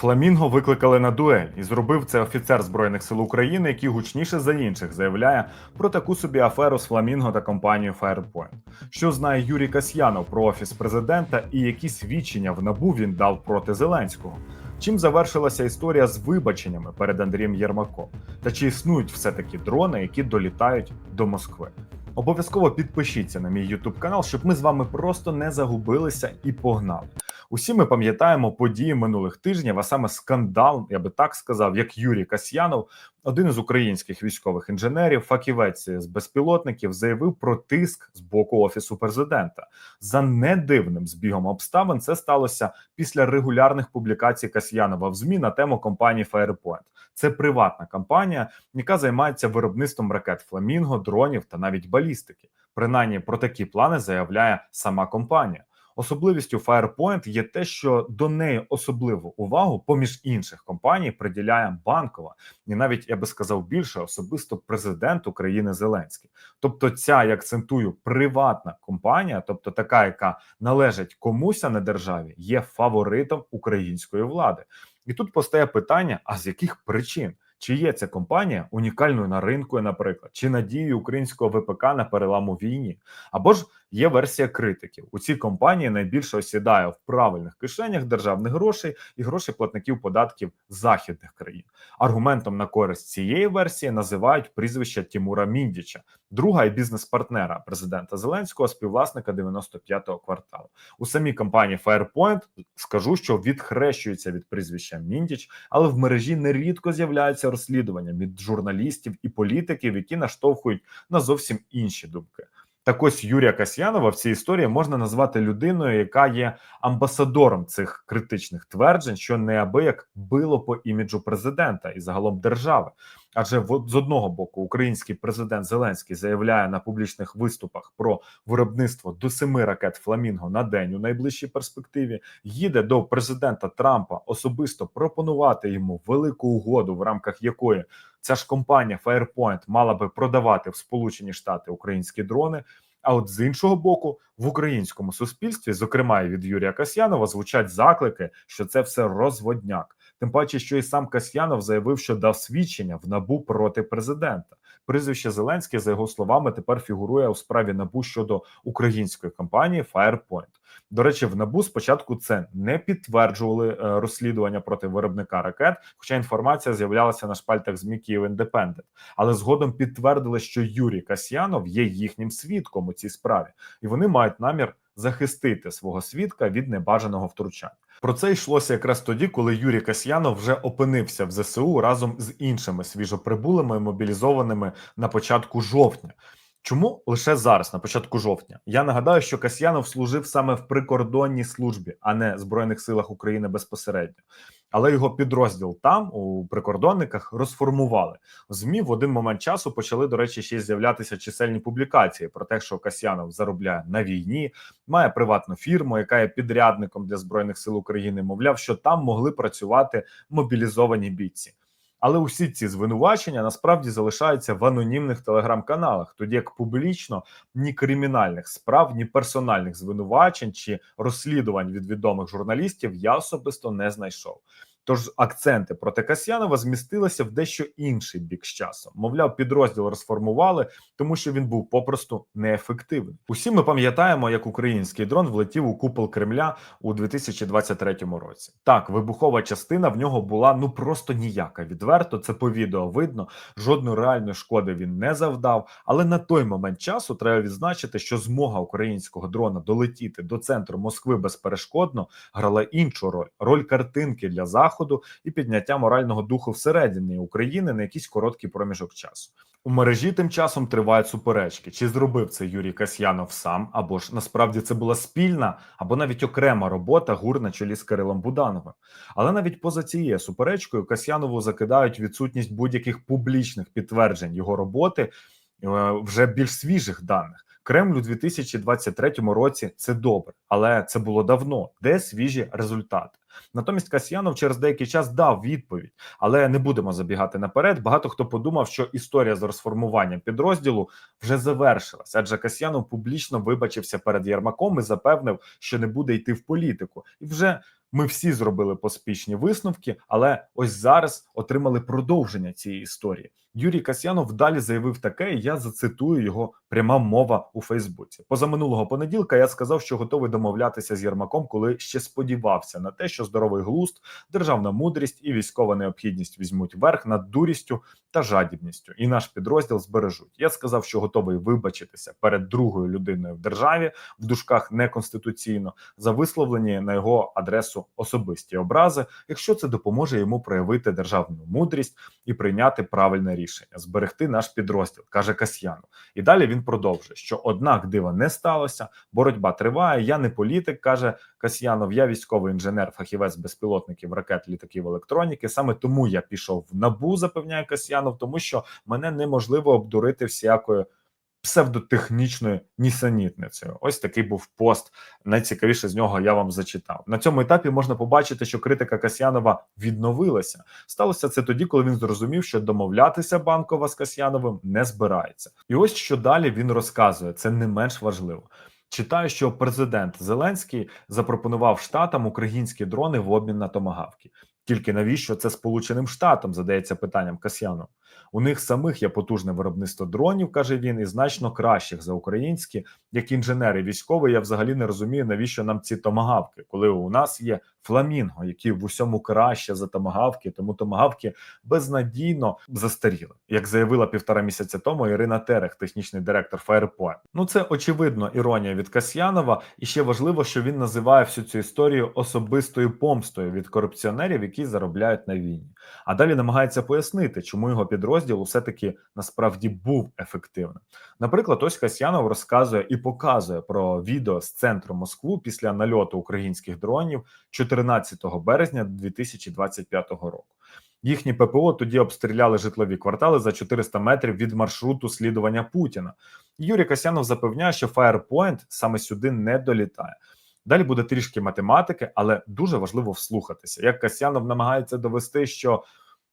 Фламінго викликали на дуель, і зробив це офіцер збройних сил України, який гучніше за інших заявляє про таку собі аферу з Фламінго та компанією Firepoint. Що знає Юрій Касьянов про офіс президента і які свідчення в набу він дав проти Зеленського? Чим завершилася історія з вибаченнями перед Андрієм Єрмаком? Та чи існують все таки дрони, які долітають до Москви? Обов'язково підпишіться на мій YouTube канал, щоб ми з вами просто не загубилися і погнали. Усі ми пам'ятаємо події минулих тижнів, а саме скандал, я би так сказав, як Юрій Касьянов, один із українських військових інженерів, фахівець з безпілотників, заявив про тиск з боку офісу президента. За недивним збігом обставин це сталося після регулярних публікацій Касьянова в змі на тему компанії Firepoint. Це приватна компанія, яка займається виробництвом ракет Фламінго, дронів та навіть балістики. Принаймні про такі плани заявляє сама компанія. Особливістю Firepoint є те, що до неї особливу увагу, поміж інших компаній, приділяє банкова, і навіть я би сказав більше особисто президент України Зеленський. Тобто, ця я акцентую приватна компанія, тобто така, яка належить комусь, а не державі, є фаворитом української влади. І тут постає питання: а з яких причин? Чи є ця компанія унікальною на ринку, наприклад, чи надією українського ВПК на перелам у війні? Або ж є версія критиків. У цій компанії найбільше осідає в правильних кишенях державних грошей і грошей платників податків західних країн. Аргументом на користь цієї версії називають прізвище Тімура Міндіча, друга і бізнес-партнера президента Зеленського, співвласника 95-го кварталу. У самій компанії Firepoint скажу, що відхрещується від прізвища Міндіч, але в мережі нерідко з'являються розслідування від журналістів і політиків, які наштовхують на зовсім інші думки. Так ось Юрія Касьянова в цій історії можна назвати людиною, яка є амбасадором цих критичних тверджень, що неабияк било по іміджу президента і загалом держави. Адже з одного боку український президент Зеленський заявляє на публічних виступах про виробництво до семи ракет Фламінго на день у найближчій перспективі. Їде до президента Трампа особисто пропонувати йому велику угоду, в рамках якої ця ж компанія Firepoint мала би продавати в Сполучені Штати українські дрони. А от з іншого боку, в українському суспільстві, зокрема і від Юрія Касьянова, звучать заклики, що це все розводняк. Тим паче, що і сам Касьянов заявив, що дав свідчення в набу проти президента. Прізвище Зеленський, за його словами, тепер фігурує у справі набу щодо української компанії Firepoint. До речі, в набу спочатку це не підтверджували е, розслідування проти виробника ракет, хоча інформація з'являлася на шпальтах ЗМІ Київ Індепендент. Але згодом підтвердили, що Юрій Касьянов є їхнім свідком у цій справі, і вони мають намір захистити свого свідка від небажаного втручання. Про це йшлося якраз тоді, коли Юрій Касьянов вже опинився в ЗСУ разом з іншими свіжоприбулими мобілізованими на початку жовтня. Чому лише зараз, на початку жовтня? Я нагадаю, що Касьянов служив саме в прикордонній службі, а не збройних силах України безпосередньо. Але його підрозділ там, у прикордонниках, розформували. В ЗМІ в один момент часу почали, до речі, ще з'являтися чисельні публікації про те, що Касьянов заробляє на війні, має приватну фірму, яка є підрядником для збройних сил України. Мовляв, що там могли працювати мобілізовані бійці. Але усі ці звинувачення насправді залишаються в анонімних телеграм-каналах, тоді як публічно ні кримінальних справ, ні персональних звинувачень чи розслідувань від відомих журналістів я особисто не знайшов. Тож акценти проти Касьянова змістилися в дещо інший бік з часом. Мовляв, підрозділ розформували, тому що він був попросту неефективний. Усі ми пам'ятаємо, як український дрон влетів у купол Кремля у 2023 році. Так, вибухова частина в нього була ну просто ніяка. Відверто це по відео видно. Жодної реальної шкоди він не завдав. Але на той момент часу треба відзначити, що змога українського дрона долетіти до центру Москви безперешкодно грала іншу роль роль картинки для заходу і підняття морального духу всередині України на якийсь короткий проміжок часу. У мережі тим часом тривають суперечки, чи зробив це Юрій Касьянов сам, або ж насправді це була спільна, або навіть окрема робота гур на чолі з Кирилом Будановим. Але навіть поза цією суперечкою Касьянову закидають відсутність будь-яких публічних підтверджень його роботи е, вже більш свіжих даних. Кремль у 2023 році це добре, але це було давно. Де свіжі результати? Натомість Касьянов через деякий час дав відповідь, але не будемо забігати наперед. Багато хто подумав, що історія з розформуванням підрозділу вже завершилась, адже Касьянов публічно вибачився перед Єрмаком і запевнив, що не буде йти в політику, і вже Ми всі зробили поспішні висновки, але ось зараз отримали продовження цієї історії. Юрій Касьянов далі заявив таке. і Я зацитую його пряма мова у Фейсбуці. Позаминулого понеділка я сказав, що готовий домовлятися з Єрмаком, коли ще сподівався на те, що здоровий глузд, державна мудрість і військова необхідність візьмуть верх над дурістю та жадібністю, і наш підрозділ збережуть. Я сказав, що готовий вибачитися перед другою людиною в державі в дужках неконституційно за висловлені на його адресу особисті образи, якщо це допоможе йому проявити державну мудрість і прийняти правильне рішення, зберегти наш підрозділ, каже Касьянов. І далі він продовжує, що однак дива не сталося, боротьба триває. Я не політик, каже Касьянов. Я військовий інженер, фахівець безпілотників, ракет, літаків, електроніки. Саме тому я пішов в набу, запевняє Касьянов, тому що мене неможливо обдурити всякою. Псевдотехнічною нісенітницею. Ось такий був пост. Найцікавіше з нього я вам зачитав. На цьому етапі можна побачити, що критика Касьянова відновилася. Сталося це тоді, коли він зрозумів, що домовлятися банкова з Касьяновим не збирається. І ось що далі він розказує. Це не менш важливо. Читаю, що президент Зеленський запропонував штатам українські дрони в обмін на томагавки. Тільки навіщо це Сполученим Штатам задається питанням Касьяну? У них самих є потужне виробництво дронів, каже він, і значно кращих за українські. Як інженери військові. я взагалі не розумію, навіщо нам ці томагавки, коли у нас є фламінго, які в усьому краще за томагавки, тому томагавки безнадійно застаріли, як заявила півтора місяця тому Ірина Терех, технічний директор Firepoint. Ну це очевидно іронія від Касьянова, і ще важливо, що він називає всю цю історію особистою помстою від корупціонерів, які заробляють на війні. А далі намагається пояснити, чому його підрозділ усе таки насправді був ефективним. Наприклад, ось Касьянов розказує і показує про відео з центру Москву після нальоту українських дронів 14 березня 2025 року. Їхні ППО тоді обстріляли житлові квартали за 400 метрів від маршруту слідування Путіна. Юрій Касьянов запевняє, що Firepoint саме сюди не долітає. Далі буде трішки математики, але дуже важливо вслухатися. Як Касьянов намагається довести, що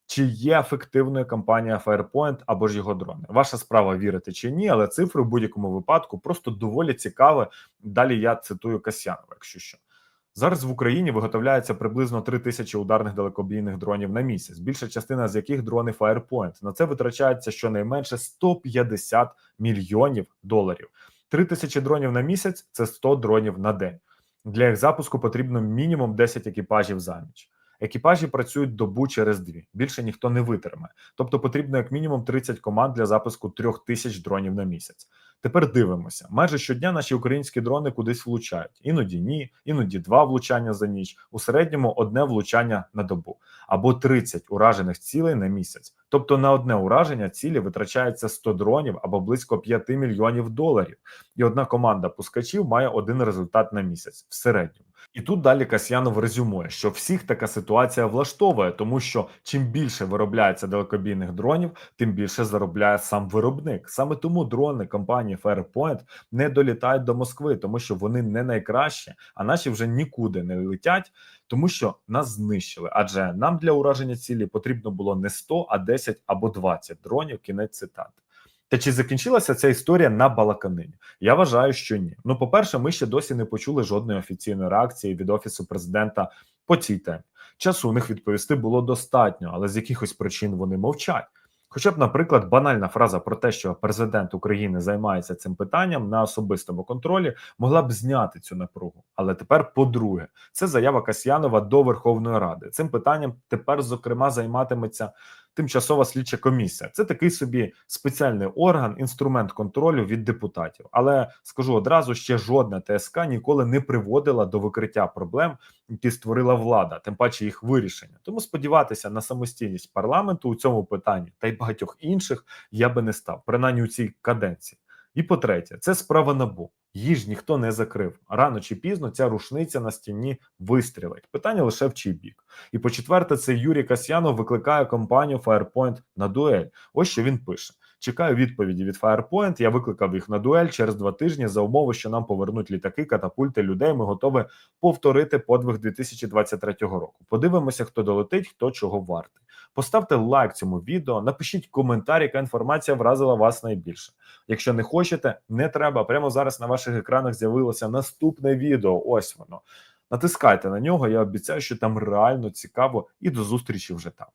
чи є ефективною кампанія Firepoint або ж його дрони. Ваша справа вірити чи ні, але цифри в будь-якому випадку просто доволі цікаві. Далі я цитую Касьянова, якщо що. Зараз в Україні виготовляється приблизно 3 тисячі ударних далекобійних дронів на місяць, більша частина з яких дрони Firepoint. На це витрачається щонайменше 150 мільйонів доларів. 3 тисячі дронів на місяць це 100 дронів на день. Для їх запуску потрібно мінімум 10 екіпажів за ніч. Екіпажі працюють добу через дві. Більше ніхто не витримає. Тобто потрібно як мінімум 30 команд для запуску трьох тисяч дронів на місяць. Тепер дивимося. Майже щодня наші українські дрони кудись влучають. Іноді ні, іноді два влучання за ніч. У середньому одне влучання на добу або 30 уражених цілей на місяць. Тобто на одне ураження цілі витрачається 100 дронів або близько 5 мільйонів доларів. І одна команда пускачів має один результат на місяць в середньому. І тут далі Касьянов резюмує, що всіх така ситуація влаштовує, тому що чим більше виробляється далекобійних дронів, тим більше заробляє сам виробник. Саме тому дрони компанії Fairpoint не долітають до Москви, тому що вони не найкращі, а наші вже нікуди не летять, тому що нас знищили. Адже нам для ураження цілі потрібно було не 100, а 10 або 20 дронів. Кінець цитати. Та чи закінчилася ця історія на балаканині? Я вважаю, що ні. Ну, по-перше, ми ще досі не почули жодної офіційної реакції від офісу президента по цій темі. Часу у них відповісти було достатньо, але з якихось причин вони мовчать. Хоча б, наприклад, банальна фраза про те, що президент України займається цим питанням на особистому контролі, могла б зняти цю напругу. Але тепер, по-друге, це заява Касьянова до Верховної Ради. Цим питанням тепер, зокрема, займатиметься тимчасова слідча комісія. Це такий собі спеціальний орган, інструмент контролю від депутатів. Але скажу одразу, ще жодна ТСК ніколи не приводила до викриття проблем, які створила влада, тим паче їх вирішення. Тому сподіватися на самостійність парламенту у цьому питанні та й багатьох інших я би не став, принаймні у цій каденції. І по-третє, це справа набу. Її ж ніхто не закрив. Рано чи пізно ця рушниця на стіні вистрілить. Питання лише в чий бік. І по четверте, це Юрій Касьянов викликає компанію Firepoint на дуель. Ось що він пише: чекаю відповіді від Firepoint, Я викликав їх на дуель через два тижні за умови, що нам повернуть літаки, катапульти людей. Ми готові повторити подвиг 2023 року. Подивимося, хто долетить, хто чого вартий. Поставте лайк цьому відео, напишіть коментар, яка інформація вразила вас найбільше. Якщо не хочете, не треба. Прямо зараз на ваших екранах з'явилося наступне відео. Ось воно. Натискайте на нього, я обіцяю, що там реально цікаво і до зустрічі вже там.